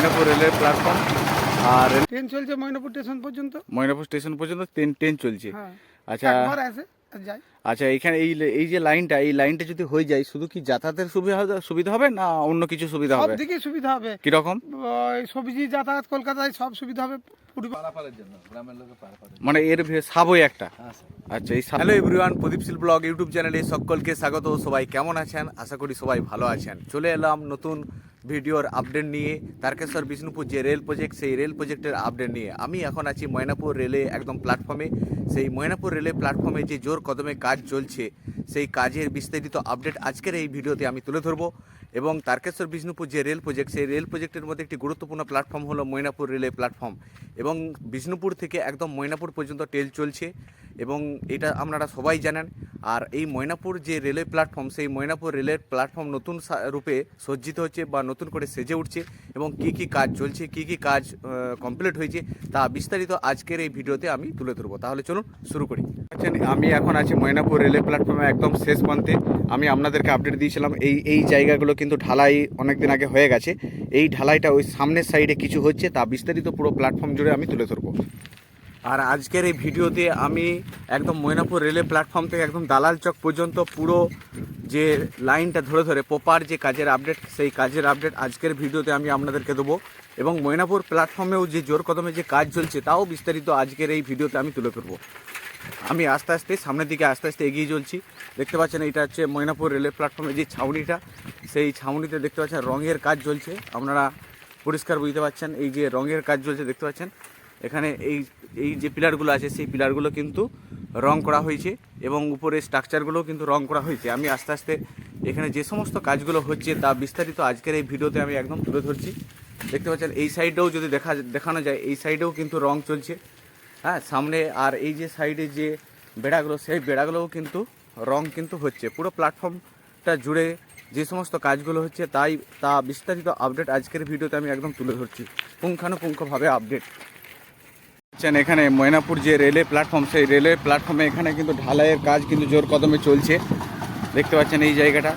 ময়নাপুর রেলের প্ল্যাটফর্ম আর ট্রেন চলছে ময়নাপুর স্টেশন পর্যন্ত? ময়নাপুর স্টেশন পর্যন্ত ট্রেন ট্রেন চলছে। হ্যাঁ। আচ্ছা। আচ্ছা এখানে এই এই যে লাইনটা এই লাইনটা যদি হয়ে যায় শুধু কি যাতায়াতের সুবিধা হবে- সুবিধা হবে না অন্য কিছু সুবিধা হবে? দিকে সুবিধা হবে। কীরকম? ওই সবজি যাতায়াত কলকাতায় সব সুবিধা হবে। মানে এর সাবই একটা? আচ্ছা এই hello everyone Pradip Shil blog YouTube চ্যানেলে সকলকে স্বাগত। সবাই কেমন আছেন? আশা করি সবাই ভালো আছেন। চলে এলাম নতুন ভিডিওর আপডেট নিয়ে, তারকেশ্বর, বিষ্ণুপুর যে রেল প্রজেক্ট সেই রেল প্রজেক্টের আপডেট নিয়ে। আমি এখন আছি ময়নাপুর রেলে একদম প্ল্যাটফর্মে সেই ময়নাপুর রেলে প্ল্যাটফর্মে যে জোর কদমে কাজ চলছে, সেই কাজের বিস্তারিত আপডেট আজকের এই ভিডিওতে আমি তুলে ধরবো। এবং তারকেশ্বর, বিষ্ণুপুর যে রেল প্রজেক্ট সেই রেল প্রজেক্টের মধ্যে একটি গুরুত্বপূর্ণ প্ল্যাটফর্ম হলো ময়নাপুর রেলে প্ল্যাটফর্ম এবং বিষ্ণুপুর থেকে একদম ময়নাপুর পর্যন্ত ট্রেন চলছে। এবং এটা আপনারা সবাই জানেন। আর এই ময়নাপুর যে রেলওয়ে প্ল্যাটফর্ম সেই ময়নাপুর রেলের প্ল্যাটফর্ম নতুন রূপে সজ্জিত হচ্ছে বা নতুন করে সেজে উঠছে এবং কি কি কাজ চলছে কি কি কাজ কমপ্লিট হয়েছে তা বিস্তারিত আজকের এই ভিডিওতে আমি তুলে ধরবো। তাহলে চলুন শুরু করি। আচ্ছা, আমি এখন আছি ময়নাপুর রেলের প্ল্যাটফর্মে একদম শেষ প্রান্তে। আমি আপনাদেরকে আপডেট দিয়েছিলাম এই এই জায়গাগুলো কিন্তু ঢালাই অনেক দিন আগে হয়ে গেছে। এই ঢালাইটা ওই সামনের সাইডে কিছু হচ্ছে তা বিস্তারিত পুরো প্ল্যাটফর্ম জুড়ে আমি তুলে ধরবো। আর আজকের এই ভিডিওতে আমি একদম ময়নাপুর রেলে প্ল্যাটফর্ম থেকে একদম দালাল চক পর্যন্ত পুরো যে লাইনটা ধরে ধরে, প্রপার যে কাজের আপডেট, সেই কাজের আপডেট আজকের ভিডিওতে আমি আপনাদেরকে দেবো এবং ময়নাপুর প্ল্যাটফর্মেও যে জোর কদমে যে কাজ চলছে, তাও বিস্তারিত আজকের এই ভিডিওতে আমি তুলে ধরবো। আমি আস্তে আস্তে সামনের দিকে আস্তে আস্তে এগিয়ে চলছি। দেখতে পাচ্ছেন এটা হচ্ছে ময়নাপুর রেলের প্ল্যাটফর্মে যে ছাউনিটা, সেই ছাউনিতে দেখতে পাচ্ছেন রঙের কাজ চলছে। আপনারা পরিষ্কার বুঝতে পাচ্ছেন এই যে রঙের কাজ চলছে, দেখতে পাচ্ছেন। এখানে এই এই যে পিলারগুলো আছে, সেই পিলারগুলো কিন্তু রং করা হয়েছে এবং উপরে স্ট্রাকচারগুলোও কিন্তু রং করা হয়েছে। আমি আস্তে আস্তে এখানে যে সমস্ত কাজগুলো হচ্ছে তা বিস্তারিত আজকের এই ভিডিওতে আমি একদম তুলে ধরছি। দেখতে পাচ্ছেন, এই সাইডেও যদি দেখা, দেখানো যায়, এই সাইডেও কিন্তু রং চলছে। হ্যাঁ সামনে আর এই যে সাইডে যে বেড়াগুলো, সেই বেড়াগুলোও কিন্তু রং কিন্তু হচ্ছে। পুরো প্ল্যাটফর্মটা জুড়ে যে সমস্ত কাজগুলো হচ্ছে তাই তা বিস্তারিত আপডেট আজকের ভিডিওতে আমি একদম তুলে ধরছি। পুঙ্খানুপুঙ্খভাবে আপডেট। দেখছেন এখানে ময়নাপুর যে রেলওয়ে প্ল্যাটফর্ম, সেই রেলের প্ল্যাটফর্মে এখানে কিন্তু ঢালাইয়ের কাজ কিন্তু জোর কদমে চলছে। দেখতে পাচ্ছেন এই জায়গাটা।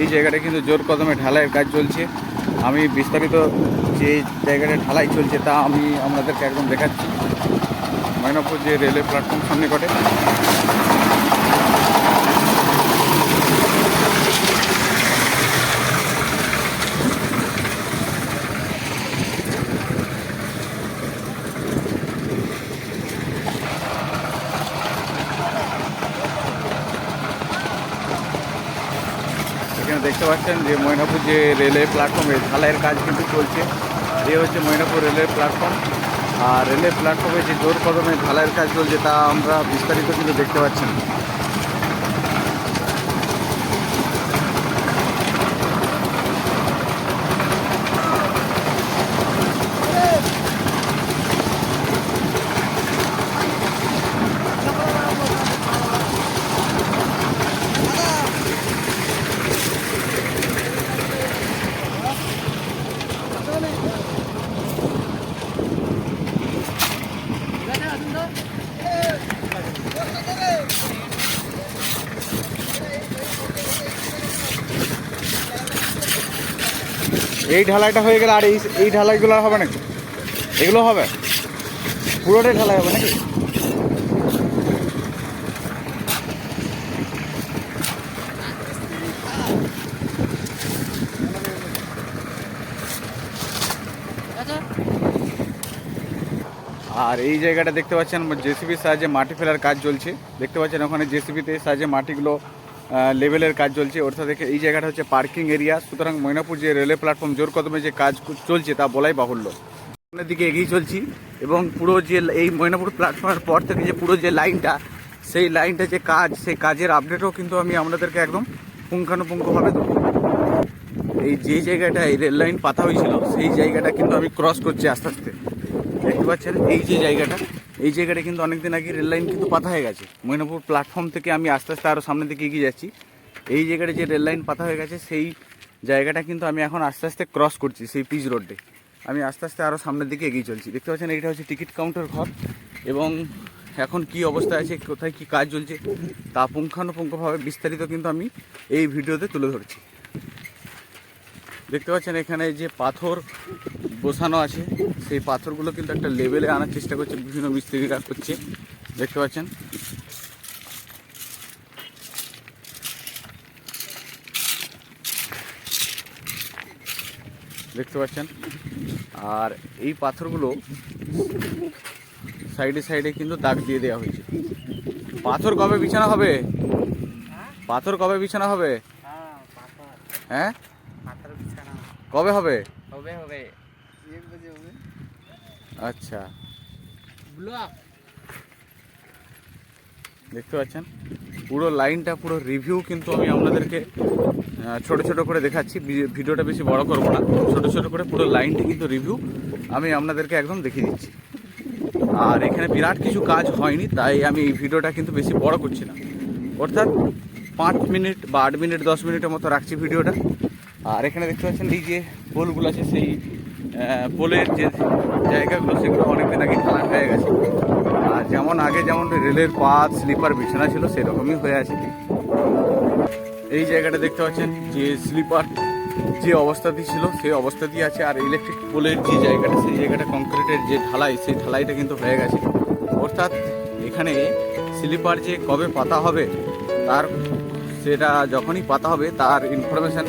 এই জায়গাটা কিন্তু জোর কদমে ঢালাইয়ের কাজ চলছে। আমি বিস্তারিত যে জায়গাটা ঢালাই চলছে তা আমি আপনাদেরকে একদম দেখাচ্ছি। ময়নাপুর যে রেলের প্ল্যাটফর্ম সামনে ঘটে। দেখতে পাচ্ছেন যে ময়নাপুর যে রেলের প্ল্যাটফর্মে ঢালাইয়ের কাজ কিন্তু চলছে। এ হচ্ছে ময়নাপুর রেলের প্ল্যাটফর্ম আর রেলের প্ল্যাটফর্মে যে জোর কদমে ঢালাইয়ের কাজ চলছে তা আমরা বিস্তারিত কিন্তু দেখতে পাচ্ছেন এই ঢালাইটা হয়ে গেলে আর এই এই ঢালাইগুলো হবে নাকি? এগুলো হবে? পুরোটাই ঢালাই হবে নাকি? আর এই জায়গাটা দেখতে পাচ্ছেন, জেসিবির সাহায্যে মাটি ফেলার কাজ চলছে। দেখতে পাচ্ছেন ওখানে জেসিবিতে সাহায্যে মাটিগুলো লেভেলের কাজ চলছে। অর্থাৎ এই জায়গাটা হচ্ছে পার্কিং এরিয়া সুতরাং ময়নাপুর যে রেলের প্ল্যাটফর্ম জোর কদমে যে কাজ চলছে তা বলাই বাহুল্য। সামনের দিকে এগিয়ে চলছি এবং পুরো যে এই ময়নাপুর প্ল্যাটফর্মের পর থেকে যে পুরো যে লাইনটা সেই লাইনটা যে কাজ, সেই কাজের আপডেটও কিন্তু আমি আপনাদেরকে একদম পুঙ্খানুপুঙ্খভাবে দেবো। এই যে জায়গাটায় রেল লাইন পাতা হয়েছিল, সেই জায়গাটা কিন্তু আমি ক্রস করছি আস্তে আস্তে। দেখতে পাচ্ছেন, এই যে জায়গাটা এই জায়গাটা কিন্তু অনেকদিন আগে রেল লাইন কিন্তু পাতা হয়ে গেছে। মৈনাপুর প্ল্যাটফর্ম থেকে আমি আস্তে আস্তে আরও সামনের দিকে এগিয়ে যাচ্ছি। এই জায়গাটা যে রেল লাইন পাতা হয়ে গেছে, সেই জায়গাটা কিন্তু আমি এখন আস্তে আস্তে ক্রস করছি, সেই পিচ রোডে আমি আস্তে আস্তে আরও সামনের দিকে এগিয়ে চলছি। দেখতে পাচ্ছেন এইটা হচ্ছে টিকিট কাউন্টার ঘর এবং এখন কি অবস্থা আছে, কোথায় কি কাজ চলছে, তা পুঙ্খানুপুঙ্খভাবে বিস্তারিত কিন্তু আমি এই ভিডিওতে তুলে ধরছি। দেখতে পাচ্ছেন, এখানে যে পাথর বসানো আছে। সেই পাথরগুলো কিন্তু একটা লেভেলে আনার চেষ্টা করছে বিভিন্ন মিস্ত্রিরা করছে। দেখতে পাচ্ছেন? দেখতে পাচ্ছেন? আর এই পাথরগুলো সাইডে সাইডে কিন্তু দাগ দিয়ে দেওয়া হয়েছে। পাথর কবে বিছানা হবে? পাথর কবে বিছানা হবে? হ্যাঁ কবে হবে? হবে হবে। আচ্ছা। দেখতে পাচ্ছেন? পুরো লাইনটা পুরো রিভিউ কিন্তু আমি আপনাদেরকে ছোট ছোট করে দেখাচ্ছি। ভিডিওটা বেশি বড় করব না। ছোট ছোট করে পুরো লাইনটি কিন্তু রিভিউ আমি আপনাদেরকে একদম দেখিয়ে দিচ্ছি। আর এখানে বিরাট কিছু কাজ হয়নি তাই আমি এই ভিডিওটা কিন্তু বেশি বড় করছি না। অর্থাৎ পাঁচ মিনিট বা আট মিনিট দশ মিনিটের মতো রাখছি ভিডিওটা। আর এখানে দেখতে পাচ্ছেন এই যে পোলগুলো আছে সেই পোলের যে জায়গাগুলো, সেগুলো অনেকদিন আগে ঢালাই হয়ে গেছে। আর যেমন আগে যেমন রেলের পাত স্লিপার, বিছানা ছিল, সেরকমই হয়ে আছে এই জায়গাটা দেখতে পাচ্ছেন, যে স্লিপার যে অবস্থাতে ছিল, সেই অবস্থাতেই আছে। আর ইলেকট্রিক পোলের যে জায়গাটা, সেই জায়গাটা কংক্রিটের যে ঢালাই, সেই ঢালাইটা কিন্তু হয়ে গেছে। অর্থাৎ এখানে স্লিপার যে কবে পাতা হবে, তার সেটা যখনই পাতা হবে, তার ইনফরমেশান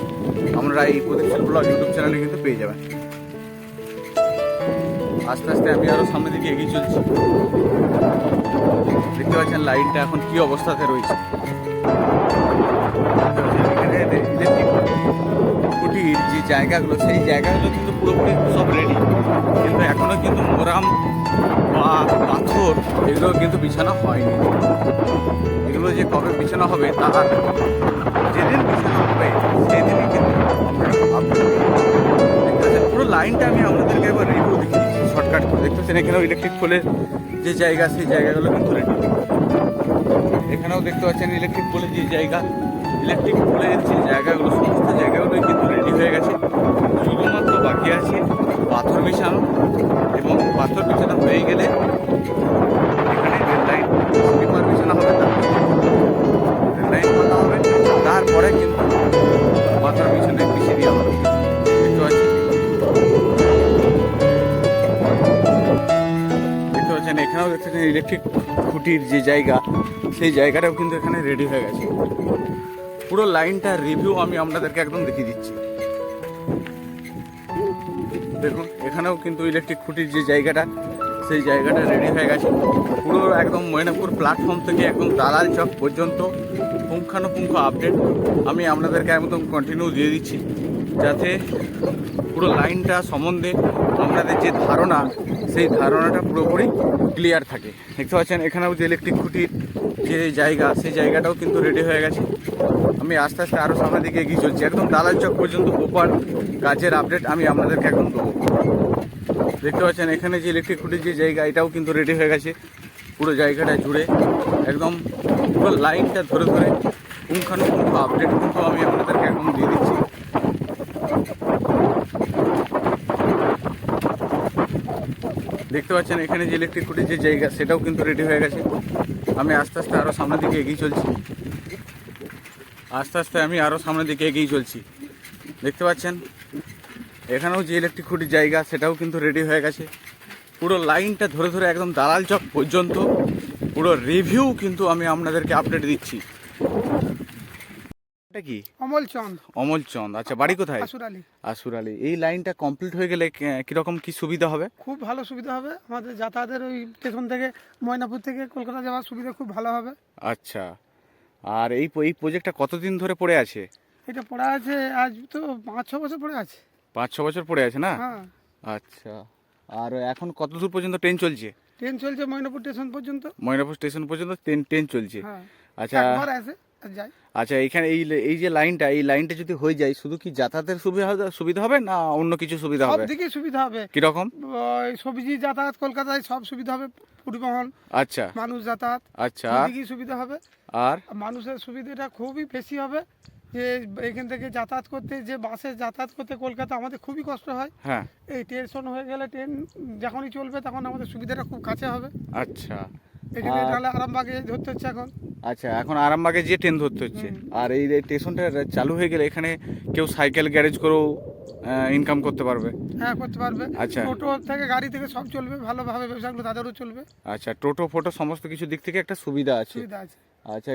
আমরা এই ব্লগ ইউটিউব চ্যানেলে কিন্তু পেয়ে যাবেন। আস্তে আস্তে আমি আরও সামনের দিকে এগিয়ে চলছি। দেখতে পাচ্ছেন লাইনটা এখন কি অবস্থাতে রয়েছে। কুটির যে জায়গাগুলো, সেই জায়গাগুলো কিন্তু পুরোপুরি সব রেডি কিন্তু এখনও কিন্তু মোরাম বা পাথর এগুলো কিন্তু বিছানো হয়নি। এগুলো যে কবে বিছানো হবে তার যেদিন বিছানো হবে, সেদিনই কিন্তু পুরো লাইনটা আমি আপনাদেরকে একবার রিভিউ দিচ্ছি শর্টকাট করে দেখতে পাচ্ছেন, এখানেও ইলেকট্রিক পোলের যে জায়গা, সেই জায়গাগুলো কিন্তু এখানেও দেখতে পাচ্ছেন ইলেকট্রিক পোলের যে জায়গা ইলেকট্রিক পোলের যে জায়গাগুলো খুঁটির যে জায়গা, সেই জায়গাটাও কিন্তু এখানে রেডি হয়ে গেছে। পুরো লাইনটার রিভিউ আমি আপনাদেরকে একদম দেখিয়ে দিচ্ছি। দেখুন, এখানেও কিন্তু ইলেকট্রিক খুঁটির যে জায়গাটা, সেই জায়গাটা রেডি হয়ে গেছে। পুরো একদম ময়নাপুর প্ল্যাটফর্ম থেকে একদম দালাল চক পর্যন্ত পুঙ্খানুপুঙ্খ আপডেট আমি আপনাদেরকে একদম কন্টিনিউ দিয়ে দিচ্ছি, যাতে পুরো লাইনটা সম্বন্ধে আপনাদের যে ধারণা, সেই ধারণাটা পুরোপুরি ক্লিয়ার থাকে। দেখতে পাচ্ছেন, এখানেও যে ইলেকট্রিক খুঁটির যে জায়গা, সেই জায়গাটাও কিন্তু রেডি হয়ে গেছে। আমি আস্তে আস্তে আরও সামনের দিকে এগিয়ে চলছি। একদম দালাল চক পর্যন্ত প্রপার কাজের আপডেট আমি আপনাদেরকে এখন দেবো। দেখতে পাচ্ছেন, এখানে যে ইলেকট্রিক খুঁটির যে জায়গা, এটাও কিন্তু রেডি হয়ে গেছে। পুরো জায়গাটা জুড়ে একদম পুরো লাইনটা ধরে ধরে পুঙ্খানুপুঙ্খ আপডেট কিন্তু আমি আপনাদেরকে এখন দিয়ে দিচ্ছি দেখতে পাচ্ছেন এখানে যে ইলেকট্রিক খুঁটির যে জায়গা, সেটাও কিন্তু রেডি হয়ে গেছে। আমি আস্তে আস্তে আরও সামনের দিকে এগিয়ে চলছি। আস্তে আস্তে আমি আরও সামনের দিকে এগিয়ে চলছি। দেখতে পাচ্ছেন? এখানেও যে ইলেকট্রিক খুঁটির জায়গা, সেটাও কিন্তু রেডি হয়ে গেছে। পুরো লাইনটা ধরে ধরে একদম দালাল চক পর্যন্ত। পুরো রিভিউ কিন্তু আমি আপনাদেরকে আপডেট দিচ্ছি। এটা কি? অমল চন্দ। অমল চন্দ। আচ্ছা বাড়ি কোথায়? আসুর আলী। আসুর এই লাইনটা কমপ্লিট হয়ে গেলে কে- কীরকম কি সুবিধা হবে? খুব ভালো সুবিধা হবে। আমাদের যাতায়াতের ওই স্টেশন থেকে ময়নাপুর থেকে কলকাতা যাওয়ার সুবিধা খুব ভালো হবে। আচ্ছা। আর এই এই প্রজেক্টটা কতদিন ধরে পড়ে আছে? এটা পড়ে আছে আজ তো পাঁচ ছ বছর পড়ে আছে। পাঁচ ছ বছর পড়ে আছে না? হ্যাঁ। আচ্ছা। আর এখন কত দূর পর্যন্ত ট্রেন চলছে? ট্রেন চলছে ময়নাপুর স্টেশন পর্যন্ত। ময়নাপুর স্টেশন পর্যন্ত ট্রেন ট্রেন চলছে। হ্যাঁ। আচ্ছা। যায় আচ্ছা এখানে এই এই যে লাইনটা এই লাইনটা যদি হয়ে যায় শুধু কি যাতায়াতের সুবিধা সুবিধা হবে না অন্য কিছু সুবিধা হবে? দিকে সুবিধা হবে। কীরকম? ওই সবজি যাতায়াত কলকাতায় সব সুবিধা হবে পরিবহন আচ্ছা। মানুষ যাতায়াত আচ্ছা। সব সুবিধা হবে। আর? আর মানুষের সুবিধাটা খুবই বেশি হবে যে এখান থেকে যাতায়াত করতে যে বাসে যাতায়াত করতে কলকাতা আমাদের খুবই কষ্ট হয়। হ্যাঁ। এই স্টেশন হয়ে গেলে ট্রেন যখনই চলবে তখন আমাদের সুবিধাটা খুব কাছে হবে। আচ্ছা। এখানে তাহলে আরামবাগে ধরতে হচ্ছে এখন। আচ্ছা এখন আরামবাগে যে ট্রেন ধরতে হচ্ছে। আর এই স্টেশনটা চালু হয়ে গেলে এখানে কেউ সাইকেল গ্যারেজ করেও ইনকাম করতে পারবে। হ্যাঁ করতে পারবে। আচ্ছা। টোটো থেকে গাড়ি থেকে সব চলবে ভালোভাবে ব্যবসাগুলো তাদেরও চলবে। আচ্ছা টোটো ফোটো সমস্ত কিছু দিক থেকে একটা সুবিধা আছে। সুবিধা আছে। আচ্ছা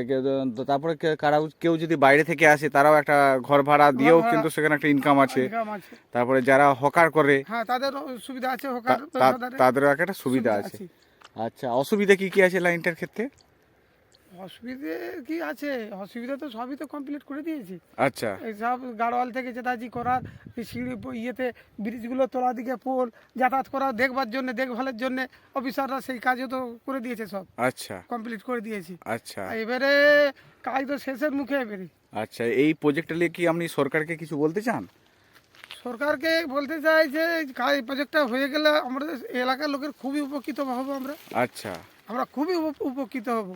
তারপরে কারা কেউ যদি বাইরে থেকে আসে তারাও একটা ঘর ভাড়া দিয়েও কিন্তু সেখানে একটা ইনকাম আছে। তারপরে যারা হকার করে হ্যাঁ তাদের সুবিধা আছে হকার তাদেরও একটা সুবিধা আছে। আচ্ছা অসুবিধা কি কি আছে লাইনটার ক্ষেত্রে? অসুবিধে কি আছে? অসুবিধা তো সবই তো কমপ্লিট করে দিয়েছি। আচ্ছা। এই সব গাড়োয়াল থেকে যেটাজি করার সিঁড়ি ইয়েতে ব্রিজগুলো তোলা দিকে পোল যাতায়াত করা দেখবার জন্য দেখভালের জন্য অফিসাররা সেই কাজও তো করে দিয়েছে সব। আচ্ছা। কমপ্লিট করে দিয়েছি। আচ্ছা। এবারে কাজ তো শেষের মুখে এবারে। আচ্ছা এই প্রজেক্টটা নিয়ে কি আপনি সরকারকে কিছু বলতে চান? সরকারকে বলতে চাই যে কাজ প্রজেক্টটা হয়ে গেলে আমাদের এলাকার লোকের খুবই উপকৃত হব আমরা। আচ্ছা। আমরা খুবই উপ- উপকৃত হব।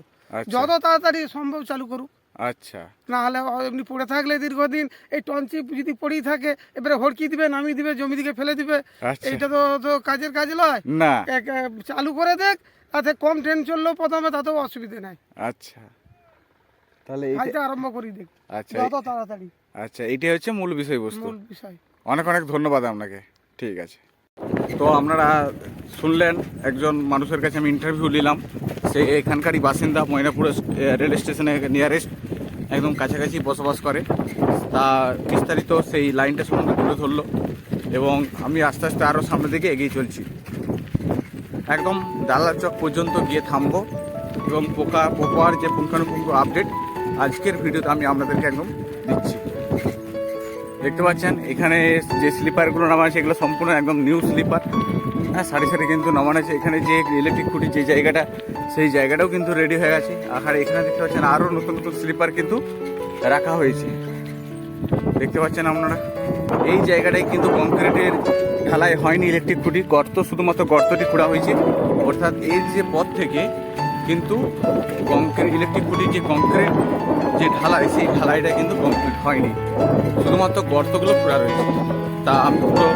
যত তাড়াতাড়ি সম্ভব চালু করুক। আচ্ছা। না হলে এমনি পড়ে থাকলে দীর্ঘদিন এই টনচিপ যদি পড়েই থাকে এবারে হড়কি দিবে নামিয়ে দিবে জমি দিকে ফেলে দিবে আচ্ছা। এইটা তো তো কাজের কাজ নয়। না। এক, চালু করে দেখ তাতে কম ট্রেন চললেও প্রথমে তাতেও অসুবিধে নাই। আচ্ছা। তাহলে এইটা কাজটা আরম্ভ করি দেখ আচ্ছা যত তাড়াতাড়ি। আচ্ছা এটাই হচ্ছে মূল বিষয়বস্তু। মূল বিষয়। অনেক অনেক ধন্যবাদ আপনাকে। ঠিক আছে। তো আপনারা শুনলেন একজন মানুষের কাছে আমি ইন্টারভিউ নিলাম। সে এখানকারই বাসিন্দা ময়নাপুর রেল স্টেশনে নিয়ারেস্ট একদম কাছাকাছি বসবাস করে। তা বিস্তারিত সেই লাইনটা সম্বন্ধে তুলে ধরলো এবং আমি আস্তে আস্তে আরও সামনের দিকে এগিয়ে চলছি। একদম ডালার চক পর্যন্ত গিয়ে থামবো এবং পোকা পোকার যে পুঙ্খানুপুঙ্খ আপডেট আজকের ভিডিওতে আমি আপনাদেরকে একদম দিচ্ছি। দেখতে পাচ্ছেন, এখানে যে স্লিপারগুলো নামানো আছে, এগুলো সম্পূর্ণ একদম নিউ স্লিপার হ্যাঁ সারি সারি কিন্তু নামানো আছে। এখানে যে ইলেকট্রিক খুঁটি যে জায়গাটা সেই জায়গাটাও কিন্তু রেডি হয়ে গেছে। আর এখানে দেখতে পাচ্ছেন আরও নতুন নতুন স্লিপার কিন্তু রাখা হয়েছে। দেখতে পাচ্ছেন আপনারা? এই জায়গাটায় কিন্তু কংক্রিটের ঢালাই হয়নি ইলেকট্রিক খুঁটি। গর্ত, শুধুমাত্র গর্তটি খোঁড়া হয়েছে। অর্থাৎ এই যে পথ থেকে কিন্তু কংক্রিট ইলেকট্রিক খুঁটির যে কংক্রিট যে ঢালাই, সেই ঢালাইটা কিন্তু কমপ্লিট হয়নি। শুধুমাত্র গর্তগুলো খোঁড়া রয়েছে। তা আমি পুরো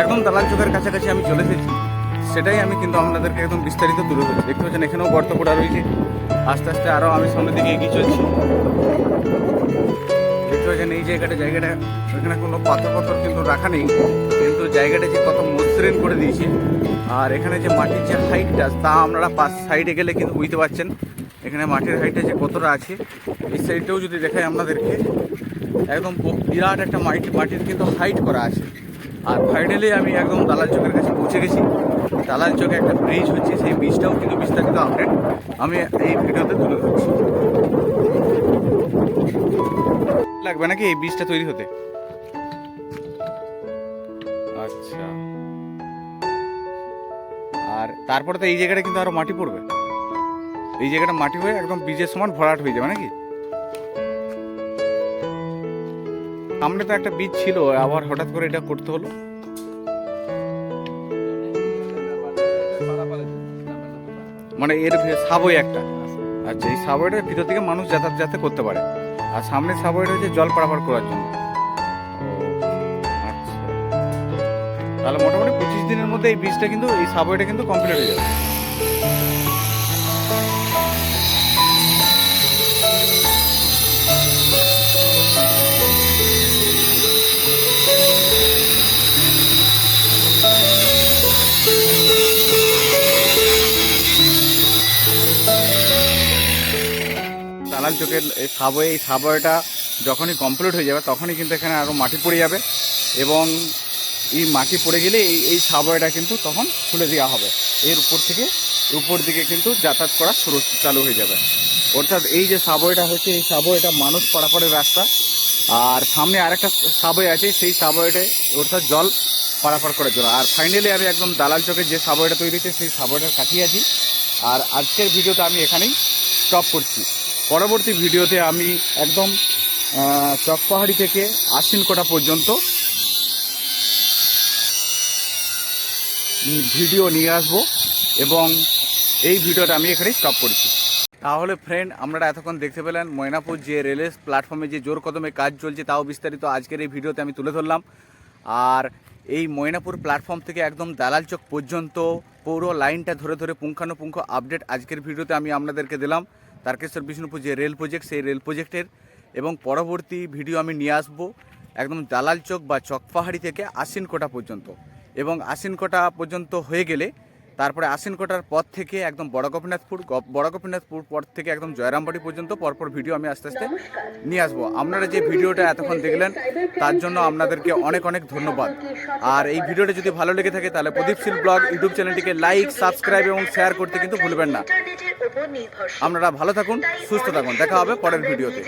একদম দালাল চোখের কাছাকাছি আমি চলে এসেছি। সেটাই আমি কিন্তু আপনাদেরকে একদম বিস্তারিত তুলে ধরছি। দেখতে পাচ্ছেন, এখানেও গর্ত খোঁড়া রয়েছে। আস্তে আস্তে আরও আমি সামনের দিকে এগিয়ে চলছি। দেখতে পাচ্ছেন, এই জায়গাটা জায়গাটা এখানে কোনো পাথর পাথর কিন্তু রাখা নেই। কিন্তু জায়গাটা যে কত মসৃণ করে দিয়েছে। আর এখানে যে মাটির যে হাইটটা তা আপনারা পাশ সাইডে গেলে কিন্তু বুঝতে পারছেন। এখানে মাটির হাইটটা যে কতটা আছে, এই সাইডটাও যদি দেখাই আপনাদেরকে, একদম বিরাট একটা মাটি মাটির কিন্তু হাইট করা আছে। আর ফাইনালি আমি একদম দালাল চকের কাছে পৌঁছে গেছি। দালাল চোখে একটা ব্রিজ হচ্ছে, সেই ব্রিজটাও কিন্তু বিস্তারিত আপডেট আমি এই ভিডিওতে তুলে ধরছি। লাগবে নাকি এই বীজটা তৈরি হতে? আচ্ছা। আর তারপরে তো এই জায়গাটা কিন্তু আরও মাটি পড়বে। এই জায়গাটা মাটি হয়ে একদম বীজের সমান ভরাট হয়ে যাবে নাকি? সামনে তো একটা বীজ ছিল, আবার হঠাৎ করে এটা করতে হলো। মানে এর সাবই একটা। আচ্ছা এই সাবওয়েটার ভিতর থেকে মানুষ যাতায়াত যাতে করতে পারে। আর সামনে সাবওয়েটা হচ্ছে জল পারাপার করার জন্য। আচ্ছা। তাহলে মোটামুটি পঁচিশ দিনের মধ্যে এই ব্রিজটা কিন্তু এই সাবওয়েটা কিন্তু কমপ্লিট হয়ে যাবে। দালাল চোখের সাবওয়ে এই সাবওয়েটা যখনই কমপ্লিট হয়ে যাবে, তখনই কিন্তু এখানে আরও মাটি পড়ে যাবে এবং এই মাটি পড়ে গেলে এই এই সাবওয়েটা কিন্তু তখন খুলে দেওয়া হবে। এর উপর থেকে, উপর দিকে কিন্তু যাতায়াত করা শুরু, চালু হয়ে যাবে। অর্থাৎ এই যে সাবওয়েটা হচ্ছে, এই সাবওয়েটা মানুষ পারাপারের রাস্তা। আর সামনে আরেকটা সাবওয়ে আছে, সেই সাবওয়েটে অর্থাৎ জল পারাপার করার জন্য। আর ফাইনালি আমি একদম দালাল চোখের যে সাবওয়েটা তৈরি হয়েছে, সেই সাবওয়েটার কাছেই আছি। আর আজকের ভিডিওটা আমি এখানেই স্টপ করছি। পরবর্তী ভিডিওতে আমি একদম চকপাহাড়ি থেকে আশ্বিনকোটা পর্যন্ত ভিডিও নিয়ে আসব এবং এই ভিডিওটা আমি এখানেই স্টপ করছি। তাহলে ফ্রেন্ড আপনারা এতক্ষণ দেখতে পেলেন ময়নাপুর যে রেলের প্ল্যাটফর্মে যে জোর কদমে কাজ চলছে তাও বিস্তারিত আজকের এই ভিডিওতে আমি তুলে ধরলাম। আর এই ময়নাপুর প্ল্যাটফর্ম থেকে একদম দালাল চক পর্যন্ত পুরো লাইনটা ধরে ধরে পুঙ্খানুপুঙ্খ আপডেট আজকের ভিডিওতে আমি আপনাদেরকে দিলাম। তারকেশ্বর বিষ্ণুপুর যে রেল প্রজেক্ট সেই রেল প্রজেক্টের এবং পরবর্তী ভিডিও আমি নিয়ে আসব একদম দালাল চক বা চকপাহাড়ি থেকে আশ্বিনকোটা পর্যন্ত। এবং আশ্বিনকোটা পর্যন্ত হয়ে গেলে তারপরে আশ্বিনকোটার পর থেকে একদম বড় গোপীনাথপুর বড় গোপীনাথপুর পর থেকে একদম জয়রামবাড়ি পর্যন্ত পরপর ভিডিও আমি আস্তে আস্তে নিয়ে আসব। আপনারা যে ভিডিওটা এতক্ষণ দেখলেন, তার জন্য আপনাদেরকে অনেক অনেক ধন্যবাদ। আর এই ভিডিওটা যদি ভালো লেগে থাকে, তাহলে প্রদীপ শীল ব্লগ ইউটিউব চ্যানেলটিকে লাইক, সাবস্ক্রাইব এবং শেয়ার করতে কিন্তু ভুলবেন না। আপনারা ভালো থাকুন, সুস্থ থাকুন। দেখা হবে পরের ভিডিওতে।